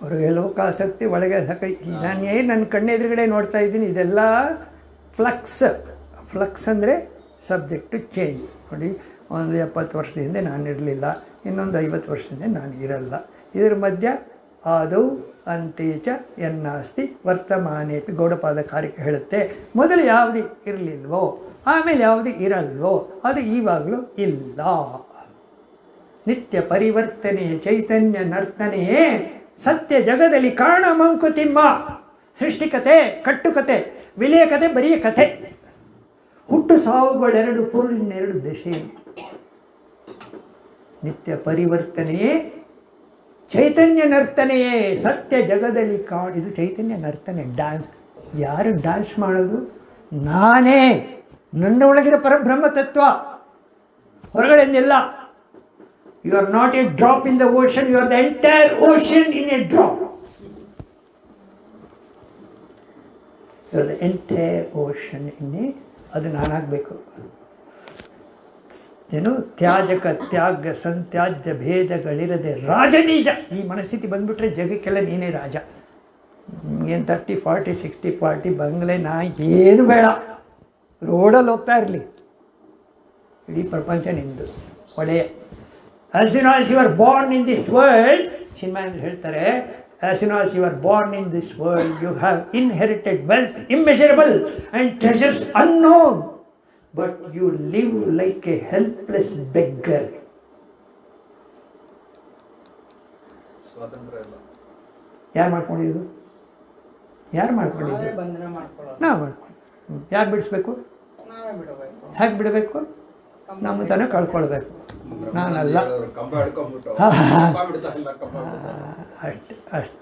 ಹೊರಗೆ ಲೋಕಾಸಕ್ತಿ, ಒಳಗೆ ಸಕ. ನಾನು ಏನು ನನ್ನ ಕಣ್ಣೆದುರುಗಡೆ ನೋಡ್ತಾ ಇದ್ದೀನಿ, ಇದೆಲ್ಲ ಫ್ಲಕ್ಸ್. ಫ್ಲಕ್ಸ್ ಅಂದರೆ ಸಬ್ಜೆಕ್ಟು ಚೇಂಜ್. ನೋಡಿ, ಒಂದು ಎಪ್ಪತ್ತು ವರ್ಷದಿಂದ ನಾನು ಇರಲಿಲ್ಲ, ಇನ್ನೊಂದು ಐವತ್ತು ವರ್ಷದಿಂದ ನಾನು ಇರಲ್ಲ. ಇದರ ಮಧ್ಯ ಆದೌ ಅಂತೇಚ ಎನ್ನಾಸ್ತಿ ವರ್ತಮಾನೇಪಿ ಗೌಡಪಾದ ಕಾರ್ಯಕ್ಕೆ ಹೇಳುತ್ತೆ. ಮೊದಲು ಯಾವುದು ಇರಲಿಲ್ವೋ, ಆಮೇಲೆ ಯಾವುದು ಇರಲ್ವೋ, ಅದು ಈವಾಗಲೂ ಇಲ್ಲ. ನಿತ್ಯ ಪರಿವರ್ತನೆಯ ಚೈತನ್ಯ ನರ್ತನೆಯೇ ಸತ್ಯ ಜಗದಲ್ಲಿ ಕಾರಣ ಮಂಕುತಿಮ್ಮ ಸೃಷ್ಟಿಕತೆ, ಕಟ್ಟುಕತೆ ವಿಲಯ ಕತೆ ಬರಿಯ ಕಥೆ. ಹುಟ್ಟು ಸಾವುಗಳೆರಡು ಪುರುಳಿನೆರಡು ದಶೆ ನಿತ್ಯ ಪರಿವರ್ತನೆಯೇ, ಚೈತನ್ಯ ನರ್ತನೆಯೇ. ಸತ್ಯ ಜಗದಲ್ಲಿ ಕಾಣಿದು ಚೈತನ್ಯ ನರ್ತನೆ, ಡ್ಯಾನ್ಸ್. ಯಾರು ಡ್ಯಾನ್ಸ್ ಮಾಡೋದು? ನಾನೇ. ನನ್ನ ಒಳಗಿರೋ ಪರಬ್ರಹ್ಮ ತತ್ವ ಹೊರಗಡೆಯಿಂದೆಲ್ಲ you are not a drop in the ocean you are the entire ocean in a drop you are the entire ocean in a ಅದು ನಾನಾಗಬೇಕು. ಏನು? ತ್ಯಾಜಕ, ತ್ಯಾಗ, ಸಂತ್ಯಾಜ್ಯ ಭೇದಗಳಿರದೆ ರಾಜನೀಜ. ಈ ಮನಸ್ಥಿತಿ ಬಂದುಬಿಟ್ರೆ ಜಗಕ್ಕೆಲ್ಲ ನೀನೇ ರಾಜ. ಏನು ತರ್ಟಿ ಫಾರ್ಟಿ ಸಿಕ್ಸ್ಟಿ ಫಾರ್ಟಿ ಬಂಗ್ಲೆ ನಾ ಏನು ಬೇಡ. ರೋಡಲ್ಲಿ ಹೋಗ್ತಾ ಇರಲಿ. ಇಡೀ ಪ್ರಪಂಚ ನಿಮ್ಮದು ಒಳ್ಳೆಯ as in as you are born in this world cinema ಹೇಳ್ತಾರೆ as in as you are born in this world you have inherited wealth immeasurable and treasures unknown but you live like a helpless beggar ಯಾರು ಮಾಡ್ಕೊಂಡಿದ್ದು? ಯಾರು ಮಾಡ್ಕೊಂಡಿದ್ದು? ನಾವೇ ಮಾಡ್ಕೊಂಡು ಯಾರು ಬಿಡಿಸ್ಬೇಕು? ಹೇಗೆ ಬಿಡಬೇಕು. ನಮ್ಮ ತಾನೇ ಕಳ್ಕೊಳ್ಬೇಕು. ನಾನಲ್ಲ. ಕಂಬ ಹಿಡ್ಕೊಂಡ್ಬಿಟ್ಟು. ಅಷ್ಟು ಅಷ್ಟು